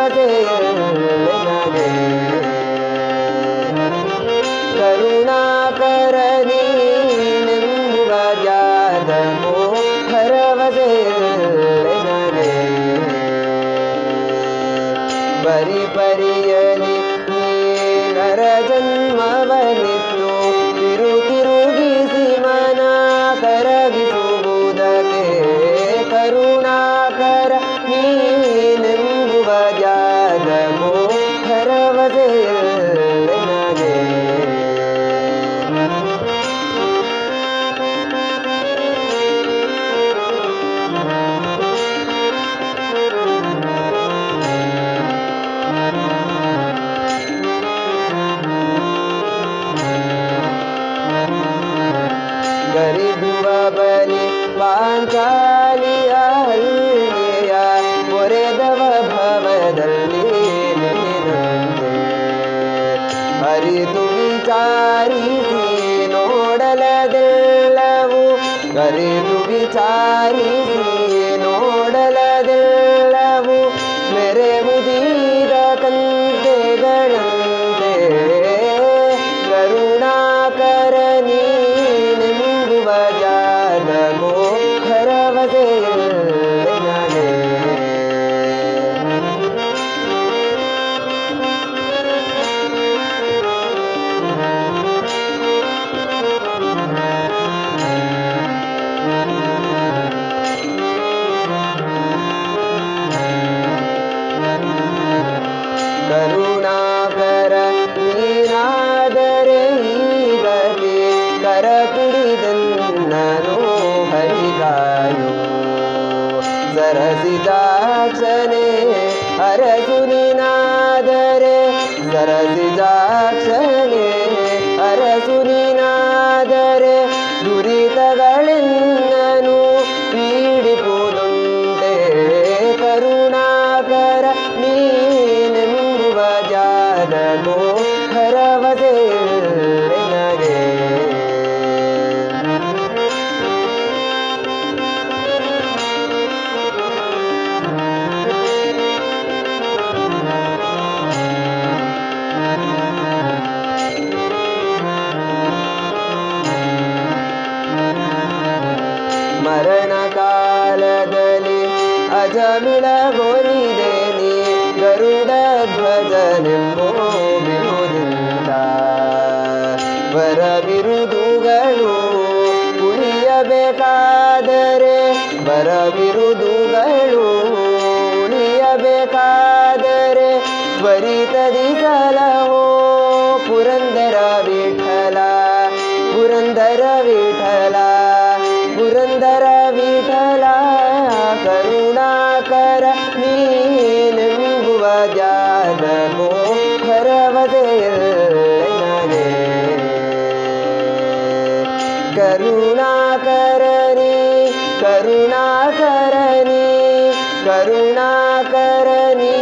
मज़े करुणा कर जाद को परि परियनि नर जन्म बनी ಗರಿದುವ ಬಲಿ ಪಾಂಚಾಲಿಯ ಮೊರೆದವ ಭವದಲ್ಲಿ ಅರಿತು ವಿಚಾರಿಸಿ ನೋಡಲದೆಲ್ಲವು ಅರಿತು ವಿಚಾರಿಸಿ सरसिदाक्षरे सुनि सरसिदाक्ष ಅಜಮಿಳಗೊಲಿದೆ ನೀ ಗರುಡ ಧ್ವಜನೆಂಬೋ ಬಿರುದಿಂದ ವರ ಬಿರುದುಗಳು ಉಳಿಯಬೇಕಾದರೆ ವರ ಬಿರುದುಗಳು ಉಳಿಯಬೇಕಾದರೆ ತ್ವರಿತದಿ ಸಲಹೋ ಪುರಂದರ ವಿಠಲ ಪುರಂದರ ವಿಠಲ, ಪುರಂದರ ಭರವಸೆಯಲ್ಲೇ ನನಗೆ ಕರುಣಾಕರನಿ ಕರುಣಾಕರನಿ ಕರುಣಾಕರನಿ